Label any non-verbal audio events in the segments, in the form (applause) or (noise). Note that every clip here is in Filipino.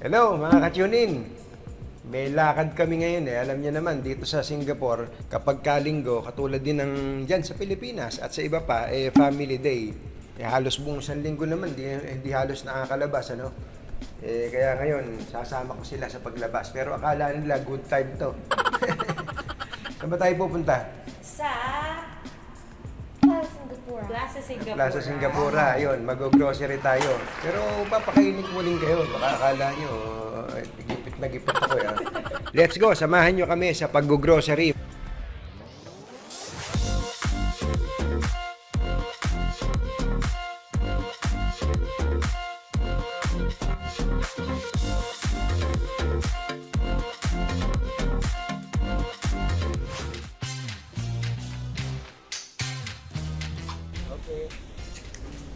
Hello mga ka-tune-in! May lakad kami ngayon eh. Alam niyo naman, dito sa Singapore, kapag kalinggo, katulad din ng dyan sa Pilipinas at sa iba pa, eh, family day. Eh, halos buong isang linggo naman, di, hindi halos nakakalabas, ano? Eh, kaya ngayon, sasama ko sila sa paglabas. Pero akala nila, good time to. (laughs) Saan ba tayo pupunta? Sa Plaza Singapore. Plaza Singapore. Plaza Singapura, ayun, mag-grocery tayo. Pero papakainin ko uling kayo, baka akala nyo, gipit na gipit ako. Eh. Let's go, samahan nyo kami sa pag-grocery.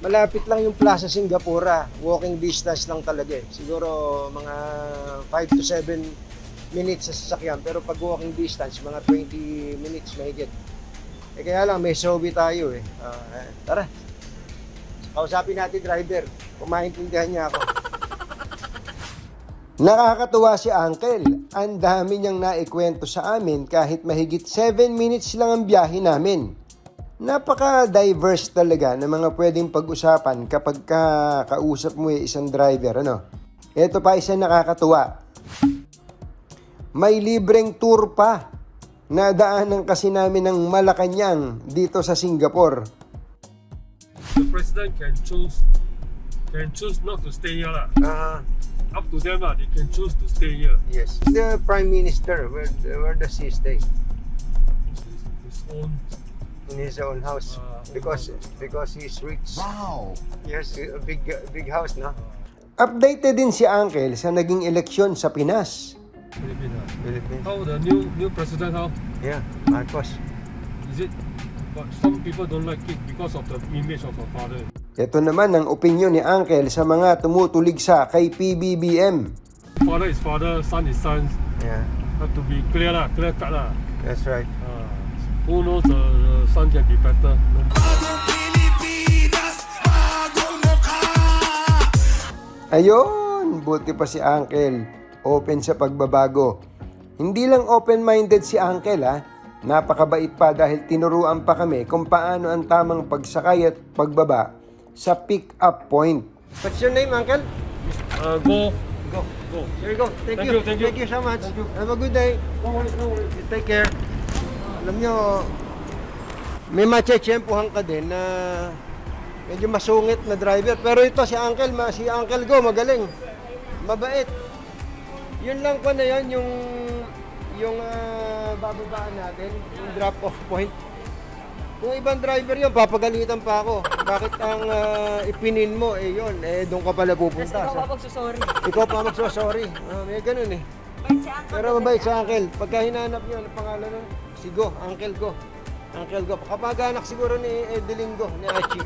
Malapit lang yung Plaza Singapura. Walking distance lang talaga eh. Siguro mga 5 to 7 minutes sa sasakyan. Pero pag walking distance, mga 20 minutes mahigit. Eh kaya lang, may sobi tayo eh. Eh, tara. Kausapin natin driver. Kung maintindihan niya ako. (laughs) Nakakatuwa si Uncle. Ang dami niyang naikwento sa amin kahit mahigit 7 minutes lang ang biyahe namin. Napaka-diverse talaga ng mga pwedeng pag-usapan kapag ka kausap mo yung isang driver. Ano? Ito pa isa nakakatuwa. May libreng tour pa. Nadaanan kasi namin ng Malacanang dito sa Singapore. the president can choose can choose not to stay here lah. Ah, Up to them lah. They can choose to stay here. yes. The Prime Minister, where, where does he stay? His, his own. In his own house. Because because he's rich. Wow. Yes, a big big house, no? Updated din si Uncle sa naging eleksyon sa Pinas. Philippines. Philippines. How the new new president? How Yeah, Marcos. is it? But some people don't like it because of the image of her father. Ito naman ang opinyon ni Uncle sa mga tumutulig sa kay PBBM. Father is father, son is son. Yeah, Have to be clear lah, clear cut lah. that's right. Uh, who knows the, the son can be better? Ayun, buti pa si Uncle. Open sa pagbabago. Hindi lang open-minded si Uncle ha. Napakabait pa dahil tinuruan pa kami kung paano ang tamang pagsakay at pagbaba sa pick-up point. What's your name, Uncle? Uh, go. Go. Go. Here you go. Thank, Thank you. you, thank you. Thank you so much. Thank you. Have a good day. No worries, no worries. You take care. Alam nyo, may machechempuhan ka din na medyo masungit na driver. Pero ito, si Uncle, ma, si Uncle Go, magaling. Mabait. Yun lang po na yun, yung, yung ah, bababaan natin, yung drop-off point. Kung ibang driver yun, papagalitan pa ako. Bakit ang ah, ipinin mo, eh yun, eh doon ka pala Tapos pupunta. ikaw Sa, pa magsusorry. ikaw pa magsasorry. Ah, may ganun eh. Si. Pero mabait sa Uncle. Pagka hinanap niyo, ano pangalan nun? Si Go, Uncle Go. Uncle Go. Kapag anak siguro ni Edelingo, ni Achi.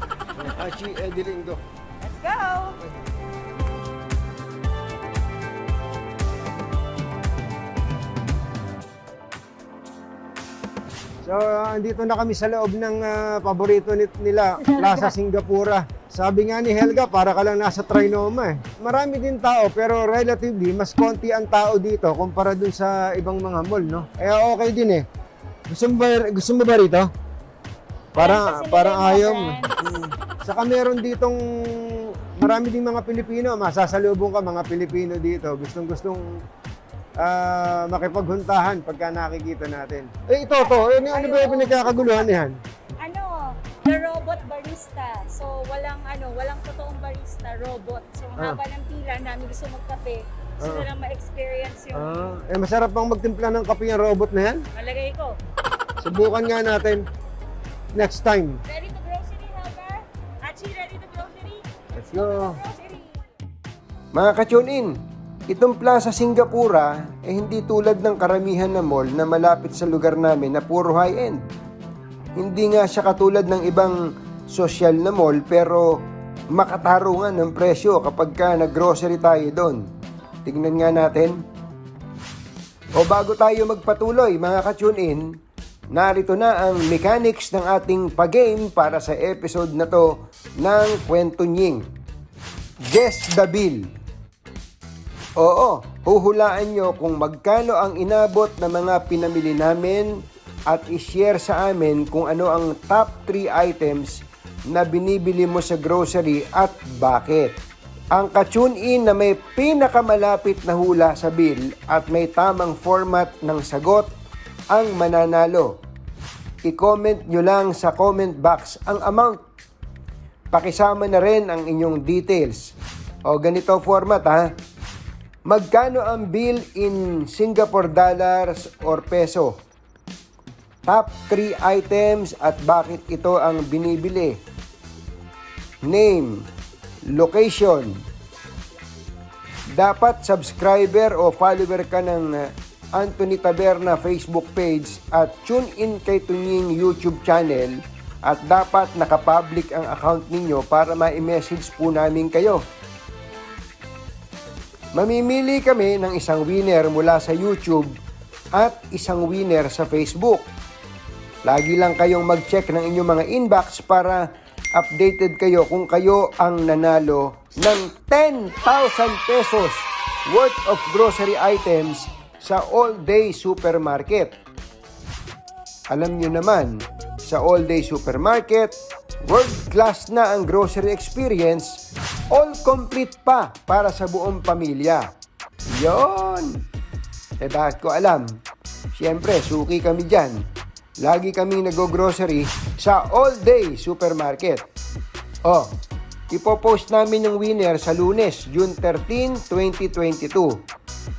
Achi Edelingo. Let's go! So, ah, andito na kami sa loob ng ah, paborito ni- nila, Plaza (laughs) Singapura. Sabi nga ni Helga, para ka lang nasa Trinoma eh. Marami din tao, pero relatively, mas konti ang tao dito kumpara dun sa ibang mga mall, no? Kaya okay din eh. Gusto mo ba, gusto mo ba rito? Para, Ayun, parang facility ayaw. Mm. Saka meron ditong marami ding mga Pilipino, masasalubong ka mga Pilipino dito. Gustong gustong ah, makipaghuntahan pagka nakikita natin. Eh ito to, eh, ano ba yung pinagkakaguluhan niyan? Ano, the robot barista. So, walang ano, walang totoong barista, robot. So, ang Ah. haba ng pila namin gusto magkape. Gusto na lang ma-experience yung Ah, eh masarap bang magtimpla ng kape yung robot na yan? malagay ko. Subukan nga natin next time. Ready to grocery, Helga? Achi, ready to grocery? Let's go. Grocery. Mga ka-tune-in, itong Plaza Singapura eh hindi tulad ng karamihan na mall na malapit sa lugar namin na puro high-end. Hindi nga siya katulad ng ibang social na mall pero makatarungan ng presyo kapag ka nag-grocery tayo doon. Tingnan nga natin. O bago tayo magpatuloy mga ka-tune-in, narito na ang mechanics ng ating pag-game para sa episode na to ng Kwento Nying. Guess the bill. Oo, huhulaan nyo kung magkano ang inabot ng mga pinamili namin at ishare sa amin kung ano ang top 3 items na binibili mo sa grocery at bakit. Ang ka-tune in na may pinakamalapit na hula sa bill at may tamang format ng sagot ang mananalo. I-comment nyo lang sa comment box ang amount. Pakisama na rin ang inyong details. O ganito format ha. Magkano ang bill in Singapore dollars or peso? Top 3 items at bakit ito ang binibili? Name, location. Dapat subscriber o follower ka ng uh, Anthony Taberna Facebook page at tune in kay Tunying YouTube channel at dapat nakapublic ang account ninyo para ma-message po namin kayo. Mamimili kami ng isang winner mula sa YouTube at isang winner sa Facebook. Lagi lang kayong mag-check ng inyong mga inbox para updated kayo kung kayo ang nanalo ng 10,000 pesos worth of grocery items sa all-day supermarket. Alam nyo naman, sa all-day supermarket, world class na ang grocery experience, all complete pa para sa buong pamilya. Yon! Eh bakit ko alam? Siyempre, suki kami dyan. Lagi kaming nag-grocery sa all-day supermarket. Oh, ipopost namin yung winner sa lunes, June 13, 2022.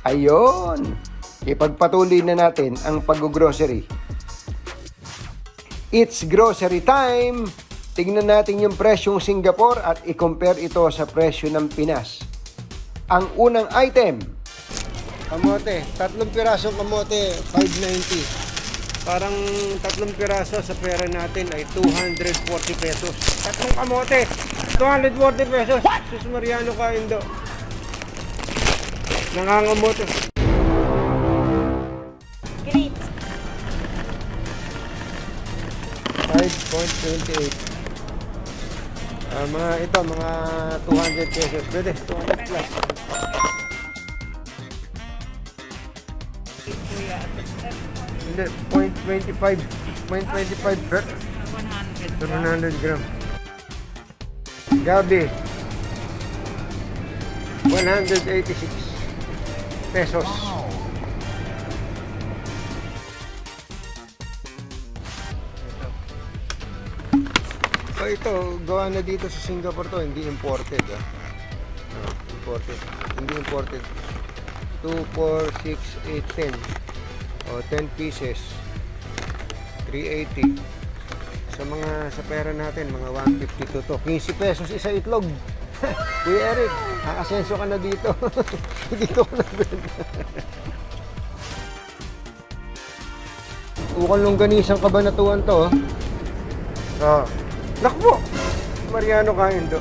Ayon! Ipagpatuloy na natin ang pag-grocery. It's grocery time! Tingnan natin yung presyong Singapore at i-compare ito sa presyo ng Pinas. Ang unang item, kamote. Tatlong pirasong kamote, 590. Parang tatlong piraso sa pera natin ay 240 pesos. Tatlong kamote, 240 pesos. Sus Mariano ka, Indo. Nangangamote. Grapes. 5.28. Ah, mga ito, mga 200 pesos. Pwede, 200 plus. Hindi, 0.25. 0.25 per 100 gram. Gabi. 186 pesos. So ito, gawa na dito sa Singapore to, hindi imported. Ah. Ah, imported. Hindi imported. 2, 4, 6, 8, 10. O, 10 pieces. 380. Sa mga, sa pera natin, mga 152 to. 15 pesos isa itlog. (laughs) Kuya Eric, aasenso ka na dito. (laughs) dito ko na (laughs) Ukol longganisang kabanatuan to. Oh. Oh. Nakbo! Mariano kain do.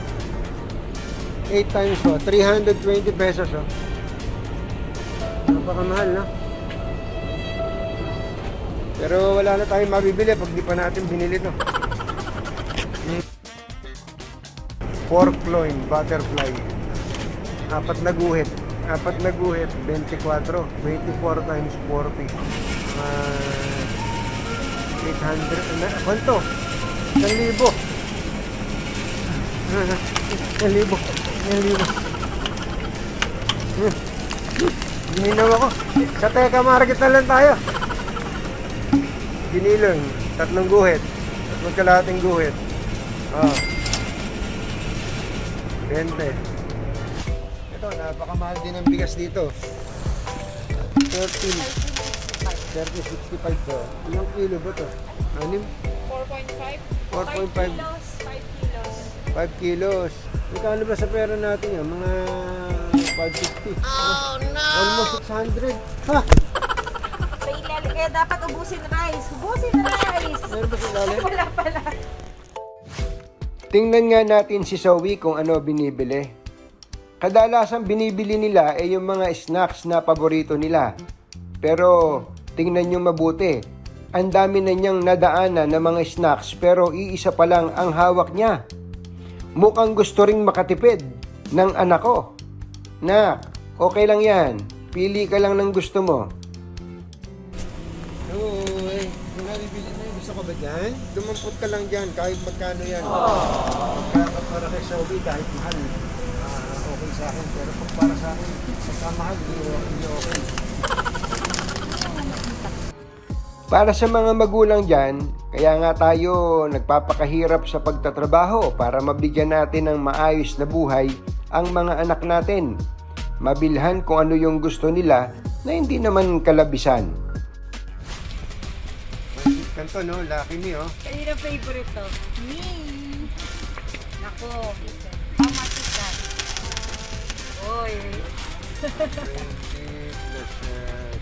8 times oh, 320 pesos oh. Napakamahal no? Pero wala na tayong mabibili pag di pa natin binili to. Pork loin, butterfly. Apat na guhit. Apat na guhit, 24. 24 times 40. Ah, 800. Na, kwanto? 1,000. Yan libo. (laughs) Yan libo. Hmm. Gininaw ako. Sa Teka Market na lang tayo. Ginilong. Tatlong guhit. Tatlong kalahating guhit. Oh. 20. Ito, napakamahal din ang bigas dito. 13. 30, 65 to. Ilang kilo ba to? Anim? 4.5. 4.5. 5 kilos. 5 kilos. 5 kilos. Magkano ba sa pera natin yun? Mga 550. Oh no! Almost 600. Ha? Kaya dapat ubusin rice. Ubusin rice. Meron ba sa ilalim? Wala pala. Tingnan nga natin si Zoe kung ano binibili. Kadalasan binibili nila ay yung mga snacks na paborito nila. Pero tingnan nyo mabuti. Ang dami na niyang nadaanan ng mga snacks pero iisa pa lang ang hawak niya. Mukhang gusto ring makatipid ng anak ko. Nak, Okay lang yan. Pili ka lang ng gusto mo. Ko ba dyan? Dumampot ka lang dyan, kahit magkano yan. Pagka para kay Sobi, kahit mahal, ah, okay sa akin. Pero pag para sa akin, pagka mahal, hindi, hindi okay. Para sa mga magulang dyan, kaya nga tayo nagpapakahirap sa pagtatrabaho para mabigyan natin ng maayos na buhay ang mga anak natin. Mabilhan kung ano yung gusto nila na hindi naman kalabisan. Kanto no, laki ni oh. Kanina favorite to? Me! Nako. How much is that? Oy. 20 plus uh,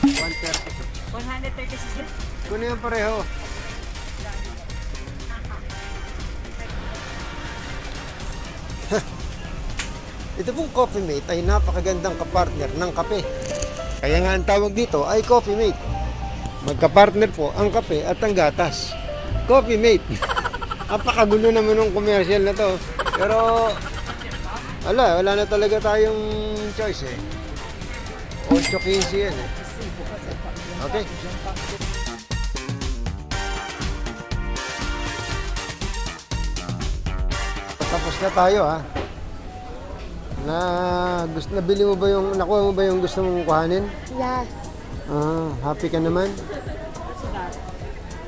60, 130. 136. Kuno yung pareho. (laughs) Ito pong Coffee Mate ay napakagandang kapartner ng kape. Kaya nga ang tawag dito ay Coffee Mate. Magkapartner po ang kape at ang gatas. Coffee Mate. (laughs) Napakagulo naman ng commercial na to. Pero, wala, wala na talaga tayong choice eh. 8.15 yan eh. Okay. Tapos na tayo ha. Na gusto nabili mo ba yung nakuha mo ba yung gusto mong kuhanin? Yes. Ah, happy ka naman?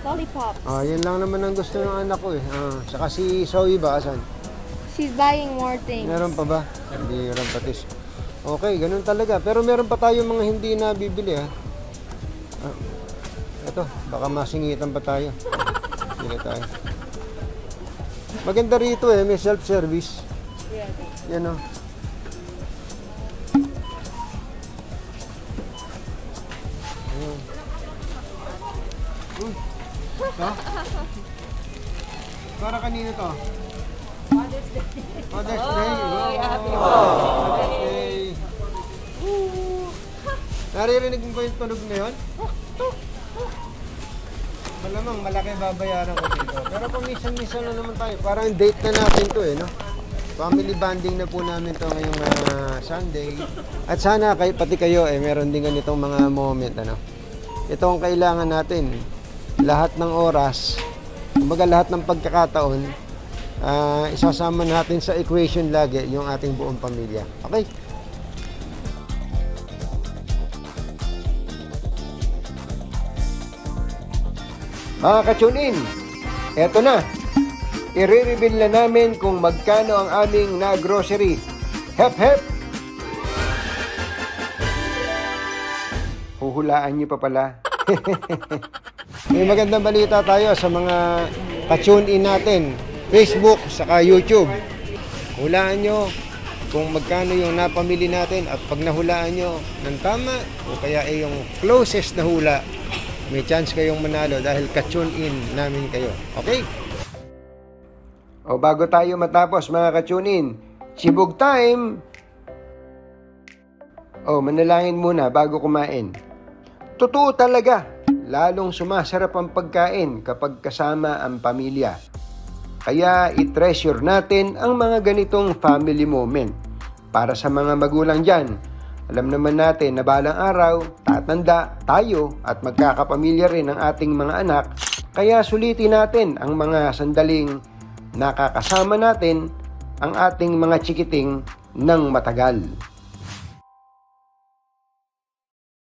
Lollipops. Ah, yan lang naman ang gusto ng anak ko eh. Ah, saka si Zoe ba asan? She's buying more things. Meron pa ba? Hindi rin patis. Okay, ganun talaga. Pero meron pa tayo mga hindi na bibili ha. Ah, ito, baka masingitan pa tayo. Bili tayo. Maganda rito eh, may self-service. Yan o. ito? Para kanino to? Mother's Day. Mother's Day. happy Mother's Day. Naririnig mo ba yung tunog na yun? Malamang malaki babayaran ko dito. Pero paminsan-minsan na naman tayo. Parang date na natin to eh, no? Family bonding na po namin to ngayong ah, Sunday. At sana kay, pati kayo eh, meron din ganitong mga moment, ano? Ito ang kailangan natin. Lahat ng oras, kumbaga lahat ng pagkakataon, ah, isasama natin sa equation lagi yung ating buong pamilya. Okay? Mga ka-tune-in, eto na. I-reveal na namin kung magkano ang aming na-grocery. Hep hep! Huhulaan niyo pa pala. (laughs) May magandang balita tayo sa mga ka-tune-in natin. Facebook, saka YouTube. Hulaan nyo kung magkano yung napamili natin at pag nahulaan nyo ng tama o kaya ay yung closest na hula, may chance kayong manalo dahil ka-tune in namin kayo. Okay? O bago tayo matapos mga ka-tune in, Chibog time! O manalangin muna bago kumain. Totoo talaga, lalong sumasarap ang pagkain kapag kasama ang pamilya. Kaya i-treasure natin ang mga ganitong family moment. Para sa mga magulang dyan, alam naman natin na balang araw, tatanda tayo at magkakapamilya rin ang ating mga anak. Kaya sulitin natin ang mga sandaling nakakasama natin ang ating mga chikiting ng matagal.